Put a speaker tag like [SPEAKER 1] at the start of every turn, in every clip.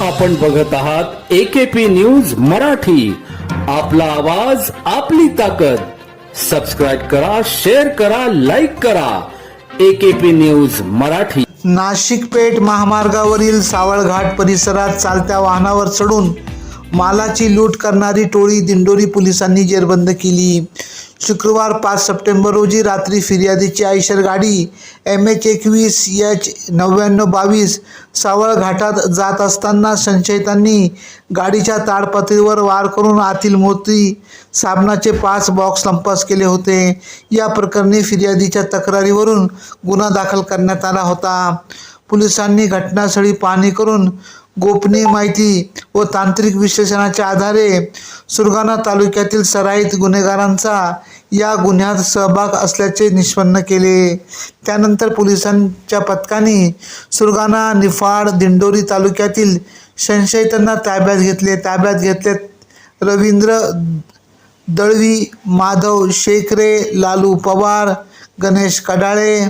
[SPEAKER 1] आपण बघत आहात एकेपी न्यूज मराठी. आपला आवाज आपली ताकद. सबस्क्राईब करा शेअर करा लाईक करा. AKP news Marathi.
[SPEAKER 2] Nashik Peth महामार्गावरील सावळघाट परिसरात चालत्या वाहनावर चढून मालाची लूट करणारी टोळी दिंडोरी पोलिसांनी जेरबंद केली. शुक्रवार पाच सप्टेंबर रोजी रात्री फिर्यादीची आयशर गाडी एम एच एकवीस एच नव्याण्णव बावीस सावळ घाटात जात असताना संशयितांनी गाडीच्या ताडपत्रीवर वार करून आतील मोती साबणाचे पाच बॉक्स लंपास केले होते. या प्रकरणी फिर्यादीच्या तक्रारीवरून गुन्हा दाखल करण्यात आला होता. पोलिसांनी घटनास्थळी पाहणी करून गोपनीय माहिती व तांत्रिक विश्लेषणाच्या आधारे सुरगाणा तालुक्यातील सराईत गुन्हेगारांचा या गुन्ह्यात सहभाग असल्याचे निष्पन्न केले. त्यानंतर पोलिसांच्या पथकाने सुरगाणा निफाड दिंडोरी तालुक्यातील संशयितांना ताब्यात घेतले. ताब्यात घेतले रवींद्र दळवी माधव शेखरे लालू पवार गणेश कडाळे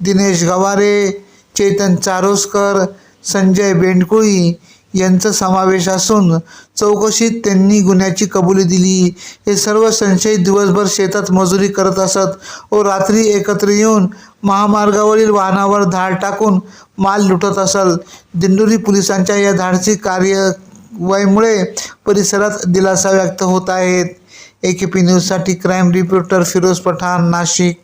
[SPEAKER 2] दिनेश गवारे चेतन चारोस्कर संजय बेंडकुळी यांचा समावेश असून चौकशीत त्यांनी गुन्ह्याची कबुली दिली. हे सर्व संशयित दिवसभर शेतात मजुरी करत असत. व रात्री एकत्र येऊन महामार्गावरील वाहनावर धाड टाकून माल लुटत असत दिंडोरी पोलिसांच्या या धाडसी कार्यवाहीमुळे परिसरात दिलासा व्यक्त होत आहेत ए के पी न्यूजसाठी क्राईम रिपोर्टर फिरोज पठाण नाशिक.